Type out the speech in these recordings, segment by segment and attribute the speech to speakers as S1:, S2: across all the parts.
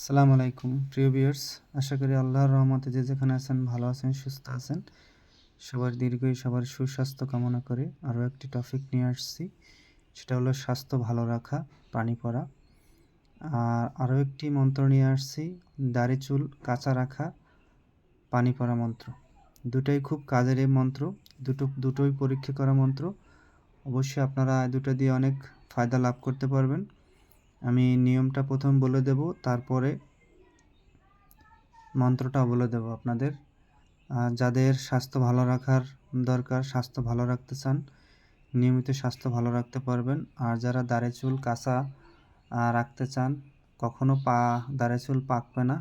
S1: আসসালামু আলাইকুম, প্রিয় ভিউয়ার্স। আশা করি আল্লাহর রহমতে যে যেখানে আছেন, ভালো আছেন, সুস্থ আছেন। সবার দীর্ঘই সবার সুস্বাস্থ্য কামনা করে আরও একটি টপিক নিয়ে আসছি। সেটা হলো স্বাস্থ্য ভালো রাখা, পানি পড়া। আর আরও একটি মন্ত্র নিয়ে আসছি, দাড়ি, চুল কাঁচা রাখা, পানি পড়া মন্ত্র। দুটোই খুব কাজের এই মন্ত্র, দুটো, দুটোই পরীক্ষা করা মন্ত্র। অবশ্যই আপনারা দুটো দিয়ে অনেক ফায়দা লাভ করতে পারবেন। আমি নিয়মটা প্রথম বলে দেব, তারপরে মন্ত্রটা বলে দেব আপনাদের। যাদের স্বাস্থ্য ভালো রাখার দরকার, স্বাস্থ্য ভালো রাখতে চান, নিয়মিত স্বাস্থ্য ভালো রাখতে পারবেন। আর যারা দাড়ি চুল কাঁচা রাখতে চান, কখনো পা, দাড়ি চুল পাকবে না,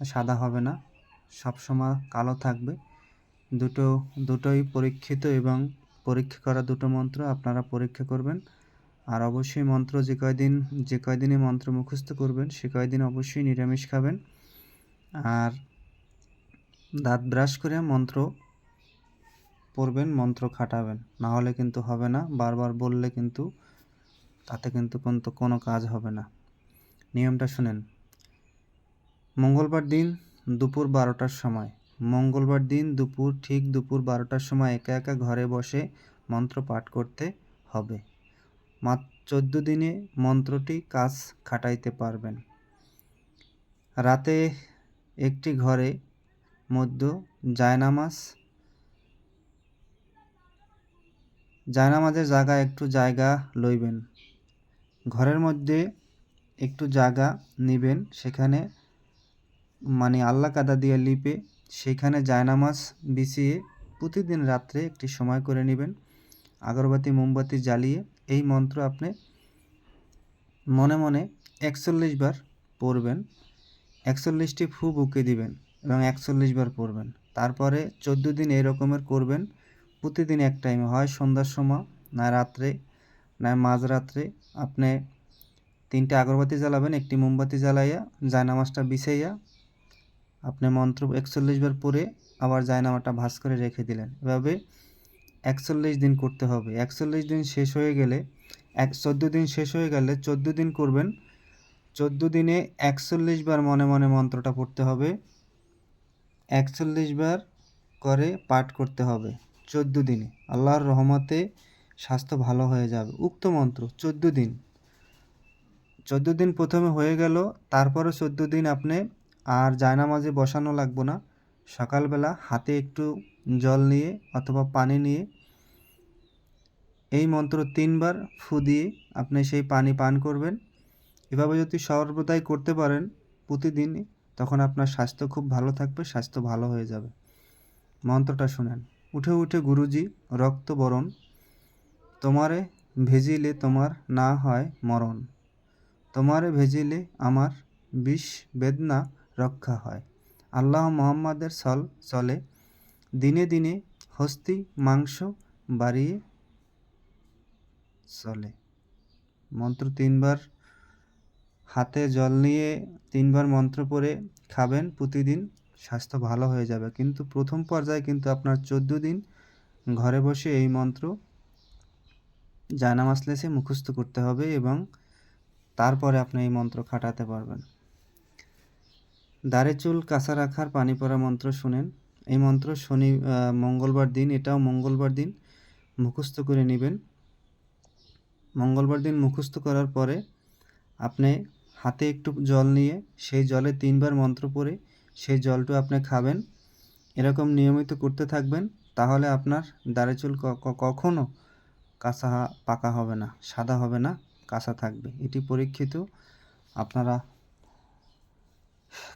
S1: সাদা হবে না, সবসময় কালো থাকবে। দুটো, দুটোই পরীক্ষিত এবং পরীক্ষা করা দুটো মন্ত্র আপনারা পরীক্ষা করবেন। আর অবশ্যই মন্ত্র যে কয়দিন, যে কয়দিনে মন্ত্র মুখস্থ করবেন, সে কয়দিন অবশ্যই নিরামিষ খাবেন। আর দাঁত ব্রাশ করে মন্ত্র পড়বেন, মন্ত্র খাটাবেন। না হলে কিন্তু হবে না, বারবার বললে কিন্তু তাতে কিন্তু কোনো কাজ হবে না। নিয়মটা শুনেন। মঙ্গলবার দিন দুপুর বারোটার সময়। মঙ্গলবার দিন দুপুর, ঠিক দুপুর বারোটার সময় একা একা ঘরে বসে মন্ত্র পাঠ করতে হবে। মাত্র চোদ্দ দিনে মন্ত্রটি কাজ খাটাইতে পারবেন। রাতে একটি ঘরে মধ্য জায়নামাজ, জায়নামাজের জায়গা একটু জায়গা লইবেন। ঘরের মধ্যে একটু জায়গা নিবেন, সেখানে মানে আল্লাহ কাদা দিয়ে লিপে সেখানে জায়নামাজ বিছিয়ে প্রতিদিন রাত্রে একটি সময় করে নেবেন। আগরবাতি, মোমবাতি জ্বালিয়ে এই মন্ত্র আপনি মনে মনে একচল্লিশ বার পড়বেন, একচল্লিশটি ফু বুকে দিবেন এবং একচল্লিশ বার পড়বেন। তারপরে চোদ্দ দিন এই রকমের করবেন, প্রতিদিন এক টাইমে হয় সন্ধ্যার সময়, না রাত্রে, না মাঝরাত্রে। আপনি তিনটে আগরবাতি জ্বালাবেন, একটি মোমবাতি জ্বালাইয়া জায়নামাজটা বিছাইয়া আপনি মন্ত্র একচল্লিশ বার পরে আবার জায়নামাটা ভাস করে রেখে দিলেন। এভাবে একচল্লিশ দিন করতে হবে। একচল্লিশ দিন শেষ হয়ে গেলে এক, চোদ্দ দিন শেষ হয়ে গেলে চোদ্দ দিন করবেন। চোদ্দ দিনে একচল্লিশ বার মনে মনে মন্ত্রটা পড়তে হবে। একচল্লিশ বার করে পাঠ করতে হবে চোদ্দ দিনে। আল্লাহর রহমতে স্বাস্থ্য ভালো হয়ে যাবে। উক্ত মন্ত্র, চোদ্দ দিন। চোদ্দ দিন প্রথমে হয়ে গেল, তারপরে চোদ্দ দিন আপনি আর জায়নামাজে বসানো লাগবো না। সকালবেলা হাতে একটু জল নিয়ে অথবা পানি নিয়ে এই মন্ত্র তিনবার ফু দিয়ে আপনি সেই পানি পান করবেন। এভাবে যদি সর্বদাই করতে পারেন প্রতিদিন, তখন আপনার স্বাস্থ্য খুব ভালো থাকবে, স্বাস্থ্য ভালো হয়ে যাবে। মন্ত্রটা শুনেন। উঠে উঠে গুরুজি, রক্ত বরণ, তোমারে ভেজিলে তোমার না হয় মরণ, তোমারে ভেজিলে আমার বিষ বেদনা রক্ষা হয়। আল্লাহ মোহাম্মদের সল চলে। দিনে দিনে হস্তি মাংস বাড়িয়ে চলে। মন্ত্র তিনবার হাতে জল নিয়ে তিনবার মন্ত্র পড়ে খাবেন, প্রতিদিন স্বাস্থ্য ভালো হয়ে যাবে। কিন্তু প্রথম পর্যায়ে কিন্তু আপনার চোদ্দ দিন ঘরে বসে এই মন্ত্র জায়নামাজ লেসে মুখস্থ করতে হবে এবং তারপরে আপনি এই মন্ত্র খাটাতে পারবেন। দাড়ি চুল কাঁচা রাখার পানি পড়া মন্ত্র শুনেন। এই মন্ত্র শনি মঙ্গলবার দিন, এটাও মঙ্গলবার দিন মুখস্থ করে নেবেন। মঙ্গলবার দিন মুখস্থ করার পরে আপনি হাতে একটু জল নিয়ে সেই জলে তিনবার মন্ত্র পড়ে সেই জলটু আপনি খাবেন। এরকম নিয়মিত করতে থাকবেন, তাহলে আপনার দাড়ি চুল কখনো কাঁচা পাকা হবে না, সাদা হবে না, কাঁচা থাকবে। এটি পরীক্ষিত, আপনারা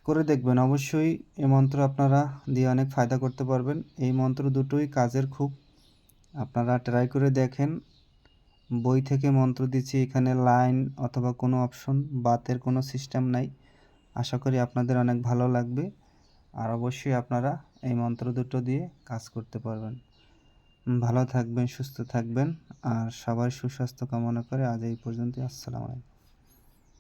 S1: করে দেখবেন। অবশ্যই এই মন্ত্র আপনারা দিয়ে অনেক ফায়দা করতে পারবেন। এই মন্ত্র দুটোই কাজের খুব। আপনারা ট্রাই করে দেখেন। বই থেকে মন্ত্র দিচ্ছি, এখানে লাইন অথবা কোনো অপশন বাতের কোনো সিস্টেম নাই। আশা করি আপনাদের অনেক ভালো লাগবে। আর অবশ্যই আপনারা এই মন্ত্র দুটো দিয়ে কাজ করতে পারবেন। ভালো থাকবেন, সুস্থ থাকবেন। আর সবার সুস্বাস্থ্য কামনা করে আজ এই পর্যন্ত আসসালামু আলাইকুম।